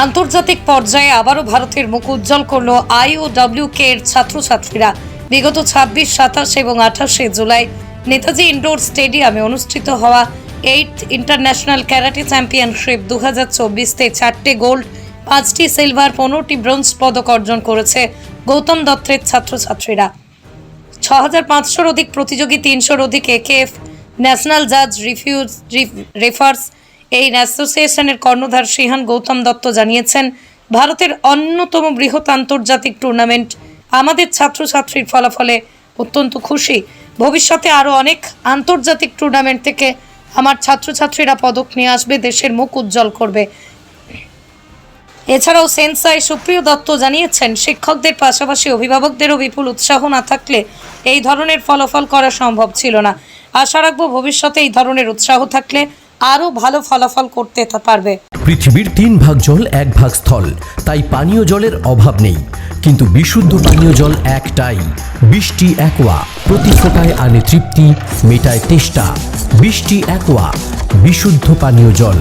আন্তর্জাতিক পর্যায়ে আবারও ভারতের মুখ উজ্জ্বল করল আইওডব্লিউ কে এর ছাত্রছাত্রীরা। বিগত ছাব্বিশ, সাতাশ এবং আঠাশে জুলাই নেতাজি ইনডোর স্টেডিয়ামে অনুষ্ঠিত হওয়া এইট ইন্টারন্যাশনাল ক্যারাটে চ্যাম্পিয়নশিপ দু হাজার চব্বিশতে চারটে গোল্ড, পাঁচটি সিলভার, পনেরোটি ব্রোঞ্জ পদক অর্জন করেছে গৌতম দত্তের ছাত্রছাত্রীরা। ছ হাজার পাঁচশোর অধিক প্রতিযোগী, তিনশোর অধিক একেএফ ন্যাশনাল জাজ, রিফিউজ রেফার্স এই অ্যাসোসিয়েশনের কর্ণধার সিহান গৌতম দত্ত জানিয়েছেন, ভারতের অন্যতম বৃহৎ আন্তর্জাতিক টুর্নামেন্ট আমাদের ছাত্রছাত্রীর ফলাফলে অত্যন্ত খুশি। ভবিষ্যতে আরও অনেক আন্তর্জাতিক টুর্নামেন্ট থেকে আমার ছাত্রছাত্রীরা পদক নিয়ে আসবে, দেশের মুখ উজ্জ্বল করবে। এছাড়াও সেন্সাই সুপ্রিয় দত্ত জানিয়েছেন, শিক্ষকদের পাশাপাশি অভিভাবকদেরও বিপুল উৎসাহ না থাকলে এই ধরনের ফলাফল করা সম্ভব ছিল না। আশা রাখব ভবিষ্যতে এই ধরনের উৎসাহ থাকলে আরও ভালো ফলাফল করতে তা- পারবে। পৃথিবীর তিন ভাগ জল এক ভাগ স্থল তাই পানীয় জলের অভাব নেই। কিন্তু বিশুদ্ধ পানীয় জল একটাই বৃষ্টি একোয়া প্রতি ফোটায় আনে তৃপ্তি মেটায় তেষ্টা। বৃষ্টি একোয়া বিশুদ্ধ পানীয় জল।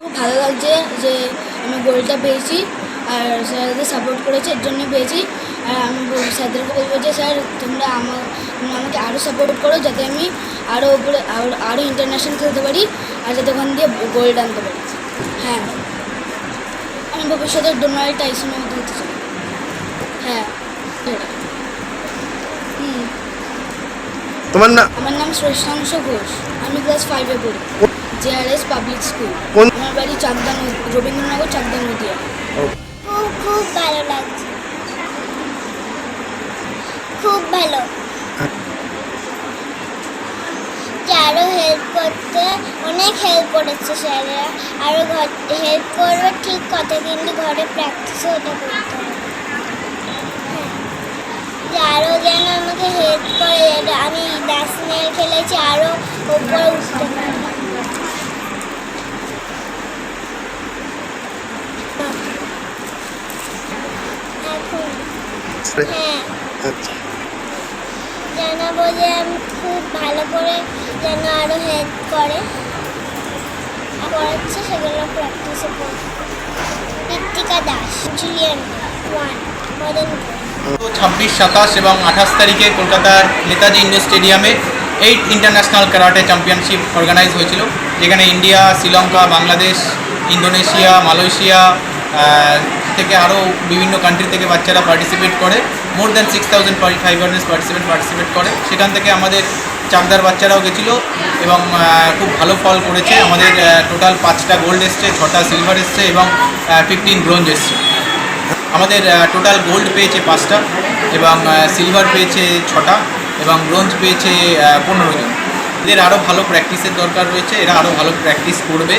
খুব ভালো লাগছে যে আমি গোলটা পেয়েছি আর স্যারদের সাপোর্ট করেছে এর জন্য পেয়েছি। আর আমি স্যারদেরকে বলব যে স্যার তোমরা আমার তোমরা আমাকে আরও সাপোর্ট করো যাতে আমি আরও উপরে আরও আরও ইন্টারন্যাশনাল খেলতে পারি আর যাতে ওখান দিয়ে গোল্ড আনতে পারি। হ্যাঁ। আমি ভবিষ্যতে ডোনাল্ড টাইসনের মতো হতে চাই। হ্যাঁ হুম। তোমার না আমার নাম শ্রেষ্ঠাংশ ঘোষ। আমি ক্লাস ফাইভে পড়ি। জেআরএস পাবলিক স্কুল আমার বাড়ি চাকদা নদী রবীন্দ্রনগর চাকদা নদিয়া। খুব খুব ভালো লাগছে। খুব ভালো। আরও হেল্প করতে অনেক হেল্প করেছে স্যারেরা। আরও ঘর হেল্প করবে ঠিক কথা কিন্তু ঘরে প্র্যাকটিসও ওটা করতে হবে। হ্যাঁ। যে আরও যেন আমাকে হেল্প করে আমি ন্যাশনাল খেলেছি আরও উপরে উঠতে পারি। হ্যাঁ। আচ্ছা। জানাব যে খুব ভালো করে যেন আরও হেল্প করে। পড়াচ্ছে সেগুলো করবে ঋত্বিকা দাস জুলিয়ান ওয়ান মদন ছাব্বিশ, সাতাশ এবং আঠাশ তারিখে কলকাতার নেতাজি ইন্ডোর স্টেডিয়ামে eight international karate championship organise হয়েছিল, যেখানে India, Sri Lanka, Bangladesh, Indonesia, Malaysia থেকে আরও বিভিন্ন কান্ট্রি থেকে বাচ্চারা পার্টিসিপেট করে। More than six thousand five hundred participant participate করে। সেখান থেকে আমাদের চাকদার বাচ্চারাও গেছিল এবং খুব ভালো ফল করেছে। আমাদের টোটাল পাঁচটা গোল্ড এসছে, ছটা সিলভার এসছে এবং ফিফটিন ব্রোঞ্জ এসছে। আমাদের টোটাল গোল্ড পেয়েছে পাঁচটা এবং সিলভার পেয়েছে ছটা এবং ব্রোঞ্জ পেয়েছে পনেরো জন। এদের আরও ভালো প্র্যাকটিসের দরকার রয়েছে, এরা আরও ভালো প্র্যাকটিস করবে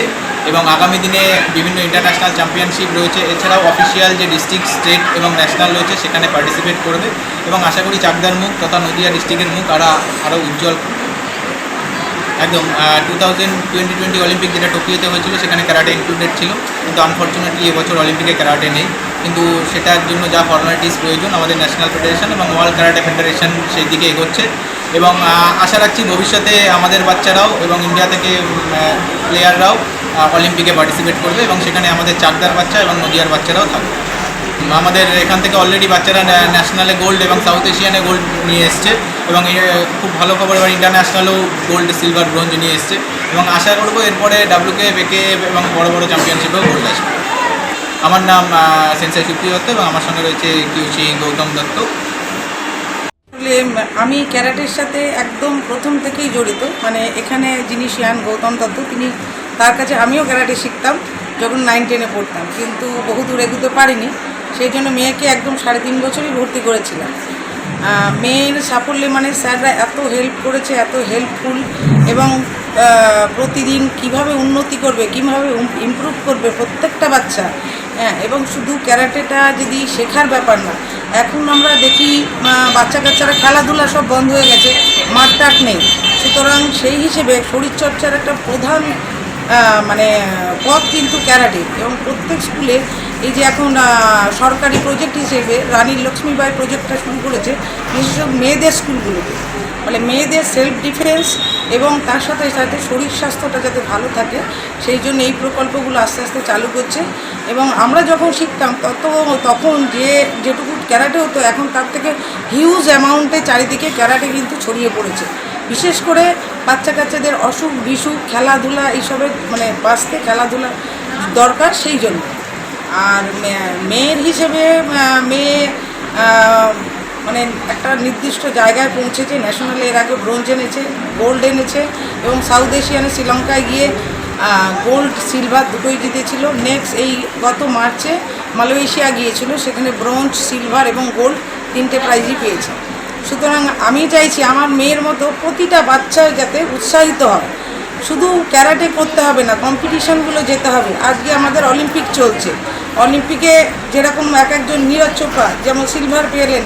এবং আগামী দিনে বিভিন্ন ইন্টারন্যাশনাল চ্যাম্পিয়নশিপ রয়েছে। এছাড়াও অফিসিয়াল যে ডিস্ট্রিক্ট স্টেট এবং ন্যাশনাল রয়েছে, সেখানে পার্টিসিপেট করবে এবং আশা করি চাকদার মুখ তথা নদিয়া ডিস্ট্রিক্টের মুখ আরও আরও উজ্জ্বল। একদম two thousand twenty twenty Olympic যেটা টোকিওতে হয়েছিল, সেখানে ক্যারাটে ইনক্লুডেড ছিল। কিন্তু আনফর্চুনেটলি এবছর অলিম্পিকে ক্যারাটে নেই। কিন্তু সেটার জন্য যা ফর্মালিটিস প্রয়োজন, আমাদের ন্যাশনাল ফেডারেশন এবং ওয়ার্ল্ড ক্যারাটে ফেডারেশন সেই দিকে এগোচ্ছে। এবং আশা রাখছি ভবিষ্যতে আমাদের বাচ্চারাও এবং ইন্ডিয়া থেকে প্লেয়াররাও অলিম্পিকে পার্টিসিপেট করবে এবং সেখানে আমাদের চাকদার বাচ্চা এবং নদিয়ার বাচ্চারাও থাকবে। আমাদের এখান থেকে অলরেডি বাচ্চারা ন্যা- ন্যাশনালে গোল্ড এবং সাউথ এশিয়ানে গোল্ড নিয়ে এসছে এবং খুব ভালো খবর, এবার ইন্টারন্যাশনালেও গোল্ড সিলভার ব্রোঞ্জ নিয়ে এসছে এবং আশা করব এরপরে ডাব্লিউকে বেকে এবং বড় বড় চ্যাম্পিয়নশিপেও গোল্ড আসবে। আমার নাম সেন্সাই সুপ্রিয় দত্ত এবং আমার সঙ্গে রয়েছে কিউসি গৌতম দত্ত। আসলে আমি ক্যারাটের সাথে একদম প্রথম থেকেই জড়িত। মানে এখানে যিনি শিয়ান গৌতম দত্ত, তিনি তার কাছে আমিও ক্যারাটে শিখতাম, যখন নাইন টেনে পড়তাম। কিন্তু বহু দূর এগুতে পারিনি, সেই জন্য মেয়েকে একদম সাড়ে তিন বছরই ভর্তি করেছিলাম। মেয়ের সাফল্যে মানে স্যাররা এত হেল্প করেছে, এত হেল্পফুল এবং প্রতিদিন কীভাবে উন্নতি করবে, কীভাবে ইমপ্রুভ করবে প্রত্যেকটা বাচ্চা হ্যাঁ এবং শুধু ক্যারাটেটা যদি শেখার ব্যাপার না। এখন আমরা দেখি বাচ্চা কাচ্চারা খেলাধুলা সব বন্ধ হয়ে গেছে মাঠ টাট নেই। সুতরাং সেই হিসেবে শরীরচর্চার একটা প্রধান মানে পথ কিন্তু ক্যারাটে। এবং প্রত্যেক স্কুলে এই যে এখন সরকারি প্রজেক্ট হিসেবে রানী লক্ষ্মীবাই প্রজেক্টটা শুরু করেছে বিশেষ করে মেয়েদের স্কুলগুলোতে। মানে মেয়েদের সেলফ ডিফেন্স এবং তার সাথে সাথে শরীর স্বাস্থ্যটা যাতে ভালো থাকে, সেই জন্য এই প্রকল্পগুলো আস্তে আস্তে চালু করছে। এবং আমরা যখন শিখতাম, তত তখন যে যেটুকু ক্যারাটে হতো, এখন তার থেকে হিউজ অ্যামাউন্টে চারিদিকে ক্যারাটে কিন্তু ছড়িয়ে পড়েছে। বিশেষ করে বাচ্চা কাচ্চাদের অসুখ, বিসুখ, খেলাধুলা এইসবের মানে বাঁচতে খেলাধুলা দরকার সেই জন্য। আর মেয়ের হিসেবে মেয়ে মানে একটা নির্দিষ্ট জায়গায় পৌঁছেছে ন্যাশনালে এর আগে ব্রোঞ্জ এনেছে গোল্ড এনেছে এবং সাউথ এশিয়ানে, শ্রীলঙ্কায় গিয়ে গোল্ড সিলভার দুটোই জিতেছিল। নেক্সট এই গত মার্চে মালয়েশিয়া গিয়েছিল, সেখানে ব্রোঞ্জ সিলভার এবং গোল্ড তিনটে প্রাইজই পেয়েছে। সুতরাং আমি চাইছি আমার মেয়ের মতো প্রতিটা বাচ্চা যাতে উৎসাহিত হয় শুধু ক্যারাটে করতে হবে না কম্পিটিশনগুলো যেতে হবে। আজকে আমাদের অলিম্পিক চলছে। অলিম্পিকে যেরকম এক একজন নীরজ চোপড়া, যেমন সিলভার পেলেন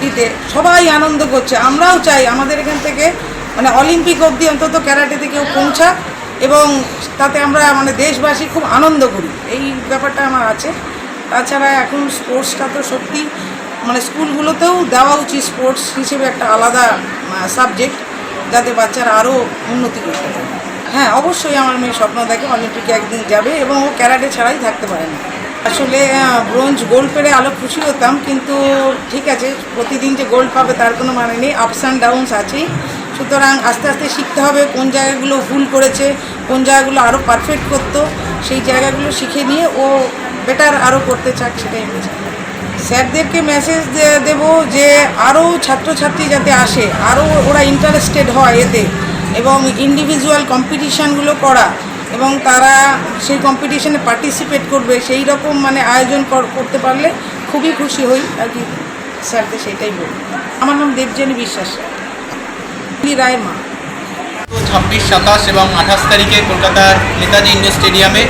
দিতে সবাই আনন্দ করছে। আমরাও চাই আমাদের এখান থেকে মানে অলিম্পিক অবধি অন্তত ক্যারাটেতে কেউ পৌঁছাক। এবং তাতে আমরা মানে দেশবাসী খুব আনন্দ করি। এই ব্যাপারটা আমার আছে। তাছাড়া এখন স্পোর্টসটা তো সত্যি মানে স্কুলগুলোতেও দেওয়া উচিত স্পোর্টস হিসেবে একটা আলাদা সাবজেক্ট যাতে বাচ্চারা আরও উন্নতি করতে পারে। হ্যাঁ অবশ্যই আমার মেয়ে স্বপ্ন দেখে অলিম্পিকে একদিন যাবে এবং ও ক্যারাটে ছাড়াই থাকতে পারে না। আসলে ব্রোঞ্জ গোল্ড পেরে আলো খুশি হতাম, কিন্তু ঠিক আছে, প্রতিদিন যে গোল্ড পাবে তার কোনো মানে নেই আপস অ্যান্ড ডাউনস আছেই। সুতরাং আস্তে আস্তে শিখতে হবে কোন জায়গাগুলো ভুল করেছে, কোন জায়গাগুলো আরও পারফেক্ট করতো, সেই জায়গাগুলো শিখে নিয়ে ও বেটার আরও করতে চাক সেটাই আমি চাই। স্যারদেরকে মেসেজ দেব যে আরও ছাত্রছাত্রী যাতে আসে আরও ওরা ইন্টারেস্টেড হয় এতে এবং ইন্ডিভিজুয়াল কম্পিটিশানগুলো করা এবং তারা সেই কম্পিটিশানে পার্টিসিপেট করবে, সেই রকম মানে আয়োজন কর- করতে পারলে খুবই খুশি হই আর কি স্যারকে সেটাই বলি। আমার নাম দেবজানী বিশ্বাস। রায়ের মা। ছাব্বিশ, সাতাশ এবং আঠাশ তারিখে কলকাতার নেতাজি ইন্ডোর স্টেডিয়ামে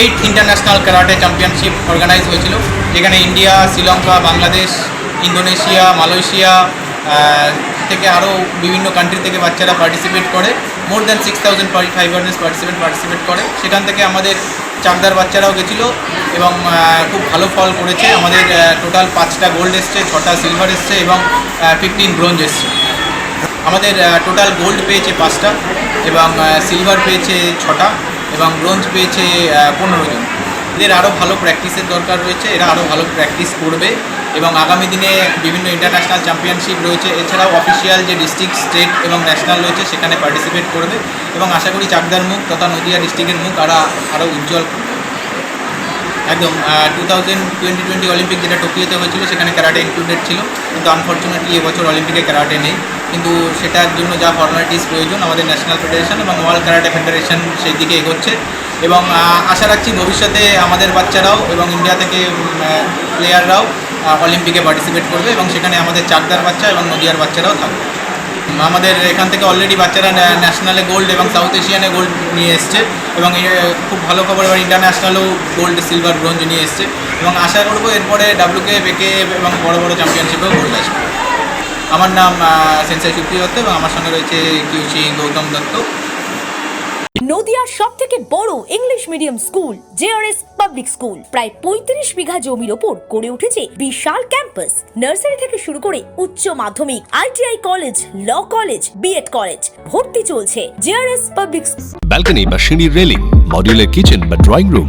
eight international karate championship organise হয়েছিল। যেখানে India, Sri Lanka, Bangladesh, Indonesia, Malaysia থেকে আরও বিভিন্ন কান্ট্রি থেকে বাচ্চারা পার্টিসিপেট করে। More than six thousand five hundred participate participate করে। সেখান থেকে আমাদের চাকদার বাচ্চারাও গেছিল এবং খুব ভালো ফল করেছে। আমাদের টোটাল পাঁচটা গোল্ড এসছে, ছটা সিলভার এসছে এবং ফিফটিন ব্রোঞ্জ এসছে। আমাদের টোটাল গোল্ড পেয়েছে পাঁচটা এবং সিলভার পেয়েছে ছটা এবং ব্রোঞ্জ পেয়েছে পনেরো জন। এদের আরও ভালো প্র্যাকটিসের দরকার রয়েছে, এরা আরও ভালো প্র্যাকটিস করবে এবং আগামী দিনে বিভিন্ন ইন্টারন্যাশনাল চ্যাম্পিয়নশিপ রয়েছে। এছাড়াও অফিসিয়াল যে ডিস্ট্রিক্ট স্টেট এবং ন্যাশনাল রয়েছে, সেখানে পার্টিসিপেট করবে এবং আশা করি চাকদার মুখ তথা নদিয়া ডিস্ট্রিক্টের মুখ আরও আরও উজ্জ্বল। একদম two thousand twenty twenty Olympic যেটা টোকিওতে হয়েছিল, সেখানে ক্যারাটে ইনক্লুডেড ছিল, কিন্তু আনফর্চুনেটলি এবছর অলিম্পিকে ক্যারাটে নেই। কিন্তু সেটার জন্য যা ফর্মালিটিস প্রয়োজন আমাদের ন্যাশনাল ফেডারেশন এবং ওয়ার্ল্ড ক্যারাটে ফেডারেশন সেই দিকে এগোচ্ছে। এবং আশা রাখছি ভবিষ্যতে আমাদের বাচ্চারাও এবং ইন্ডিয়া থেকে প্লেয়াররাও অলিম্পিকে পার্টিসিপেট করবে এবং সেখানে আমাদের চাকদার বাচ্চা এবং নদিয়ার বাচ্চারাও থাকবে। আমাদের এখান থেকে অলরেডি বাচ্চারা ন্যা- ন্যাশনালে গোল্ড এবং সাউথ এশিয়ানে গোল্ড নিয়ে এসছে এবং খুব ভালো খবর, এবার ইন্টারন্যাশনালেও গোল্ড সিলভার ব্রোঞ্জ নিয়ে এসছে। এবং আশা করব এরপরে ডাব্লিউকে বেকে এবং বড় বড় চ্যাম্পিয়নশিপেও গোল্ড আসবে। আমার নাম সেন্সাই সুপ্রিয় দত্ত এবং আমার সঙ্গে রয়েছে কিউসি গৌতম দত্ত। নদিয়ার সব থেকে বড় English medium school JRS public school প্রায় পঁয়ত্রিশ বিঘা জমির ওপর গড়ে উঠেছে বিশাল ক্যাম্পাস নার্সারি থেকে শুরু করে উচ্চ মাধ্যমিক ITI college law college BEd college ভর্তি চলছে। জেআরএস পাবলিক ব্যালকনি বা সিঁড়ির রেলিং মডিউলার কিচেন বা ড্রয়িং রুম